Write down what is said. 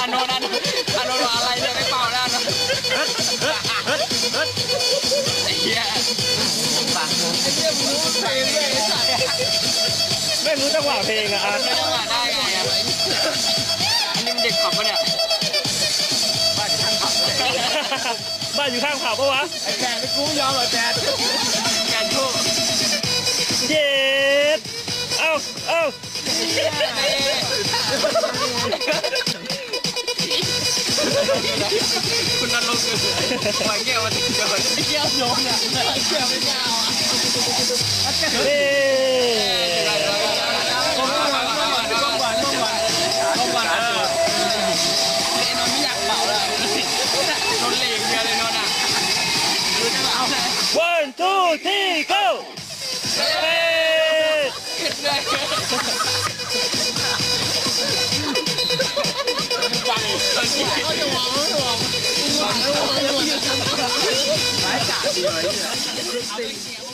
อันโนนั้นอันโนอะไรเนี่ยไม่เป่าแล้นะเฮียฟังผมเฮียมึรู้เพลงด้ยไอ้สัตไม่รู้จัหวะเพลงอะไม่ะได้ไงอะอันนี้มันเด็กขับปะเนี่ยบ้านอยู่ข้างขับบ้านอยู่ข้างขับปะวะไอ้แกดไม่กู้ยอมเหรอแก oh, oh. คุณนั่นลงเลยหอยแก้วมาถึงจอยแก้วโยนอ่ะแก้วไม่แก้วอ่ะเฮ้ย One, two, three, go! หมายจ่าดีเลย